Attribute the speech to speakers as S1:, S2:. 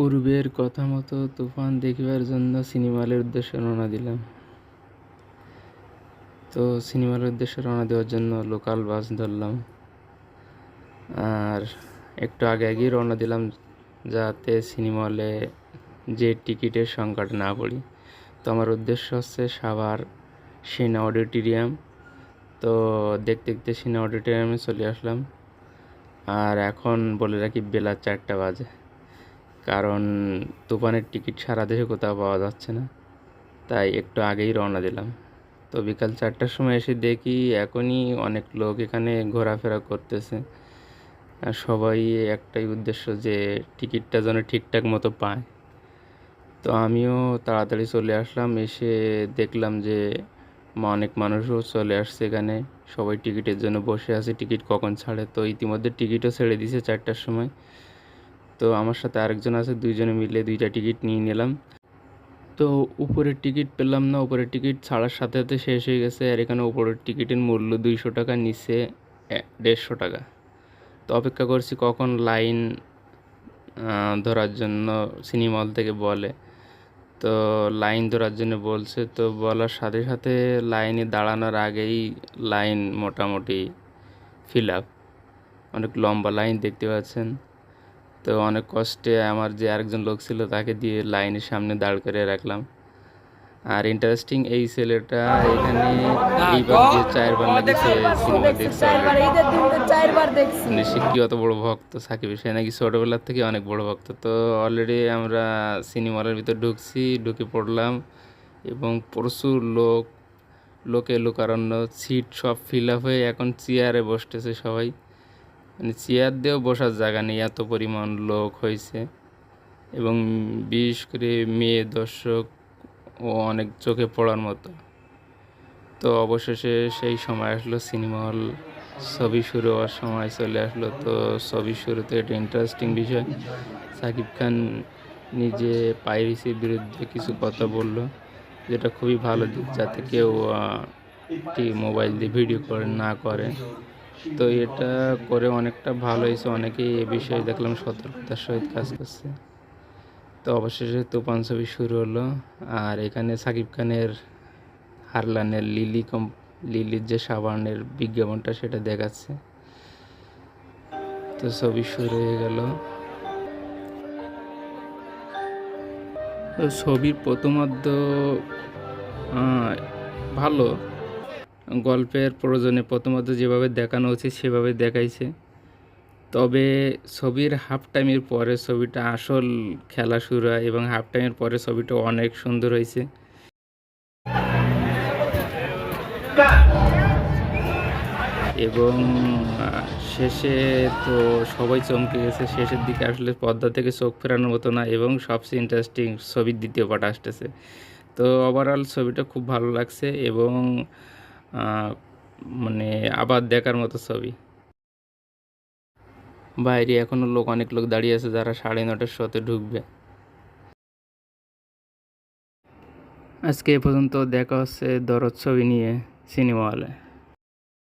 S1: পূর্বের কথা মতো তুফান দেখিবার জন্য সিনেমা হলের উদ্দেশ্যে রওনা দিলাম। তো সিনেমা হলের উদ্দেশ্যে রওনা দেওয়ার জন্য লোকাল বাস ধরলাম। আর একটু আগে আগেই রওনা দিলাম যাতে সিনেমা হলে যে টিকিটের সংকটে না পড়ি। তো আমার উদ্দেশ্য হচ্ছে সাভার সিনা অডিটোরিয়াম। তো দেখতে দেখতে সিনা অডিটোরিয়ামে চলে আসলাম। আর এখন বলে রাখি বেলা চারটা বাজে। কারণ তুফানের টিকিট সারা দেশে কোথাও পাওয়া যাচ্ছে না। তাই একটু আগেই রওনা দিলাম। তো বিকাল চারটার সময় এসে দেখি এখনই অনেক লোক এখানে ঘোরাফেরা করতেছে। আর সবাই একটাই উদ্দেশ্য যে টিকিটটা যেন ঠিকঠাক মতো পায়। তো আমিও তাড়াতাড়ি চলে আসলাম। এসে দেখলাম যে অনেক মানুষও চলে আসছে এখানে। সবাই টিকিটের জন্য বসে আছে। টিকিট কখন ছাড়ে? তো ইতিমধ্যে টিকিটও ছেড়ে দিয়েছে চারটার সময়। তো আমার সাথে আরেকজন আছে, দুইজনে মিলে দুইটা টিকিট নিয়ে নিলাম। তো উপরের টিকিট পেলাম না, উপরের টিকিট ছাড়ার সাথে সাথে শেষ হয়ে গেছে আর এখানে উপরের টিকিটের মূল্য দুইশো টাকা, নিচে দেড়শো টাকা। তো অপেক্ষা করছি কখন লাইন ধরার জন্য সিনেমা হল থেকে বলে। তো লাইন ধরার জন্য বলছে, তো বলার সাথে সাথে লাইনে দাঁড়ানোর আগেই লাইন মোটামুটি ফিল আপ অনেক লম্বা লাইন দেখতে পাচ্ছেন। তো অনেক কষ্টে আমার যে আরেকজন লোক ছিল তাকে দিয়ে লাইনের সামনে দাঁড় করে রাখলাম। আর ইন্টারেস্টিং এই ছেলেটা এখানে এইবার যে চারবার সিনেমা দেখছে মানে সে কি অত বড় ভক্ত সাকিব? সে নাকি ছোটোবেলার থেকে অনেক বড় ভক্ত। তো অলরেডি আমরা সিনেমা হলের ভিতর ঢুকছি ঢুকে পড়লাম এবং প্রচুর লোক লোকে লোকারণ্য সিট সব ফিল আপ হয়ে এখন চেয়ারে বসতেছে সবাই। মানে চেয়ার দিয়েও বসার জায়গা নেই, এত পরিমাণ লোক হয়েছে। এবং বিশেষ করে মেয়ে, দর্শক ও অনেক চোখে পড়ার মতো। তো অবশেষে সেই সময় আসলো সিনেমা হল, ছবি শুরু হওয়ার সময় চলে আসলো। তো ছবি শুরুতে একটা ইন্টারেস্টিং বিষয়, সাকিব খান নিজে পাইরেসির বিরুদ্ধে কিছু কথা বলল, যেটা খুবই ভালো দিক, যাতে কেউ কি মোবাইল দিয়ে ভিডিও করে, না করে। তো এটা করে অনেকটা ভালো হয়েছে। অনেকেই এ বিষয়ে দেখলাম সতর্কতার সহিত কাজ করছে। তো অবশেষে তুফান ছবি শুরু হলো। আর এখানে সাকিব খানের হারলানের লিলি কম, লিলির যে সাবানের বিজ্ঞাপনটা সেটা দেখাচ্ছে। তো ছবি শুরু হয়ে গেল। ছবির প্রথমার্ধ ভালো। গল্পের প্রয়োজনে প্রথমত যেভাবে দেখানো উচিত সেভাবে দেখাইছে। তবে ছবির হাফ টাইমের পরে ছবিটা আসল খেলা শুরু হয় এবং হাফ টাইমের পরে ছবিটা অনেক সুন্দর হয়েছে। এবং শেষে তো সবাই চমকে গেছে। শেষের দিকে আসলে পর্দা থেকে চোখ ফেরানোর মতো না এবং সবচেয়ে ইন্টারেস্টিং ছবির দ্বিতীয় পার্ট আসতেছে। তো ওভারঅল ছবিটা খুব ভালো লাগছে এবং মানে আবার দেখার মতো ছবি। বাইরে এখনও লোক, অনেক লোক দাঁড়িয়ে আছে যারা সাড়ে নটার সাথে ঢুকবে। আজকে এ পর্যন্ত দেখা হচ্ছে দরদ ছবি নিয়ে সিনেমা হলে।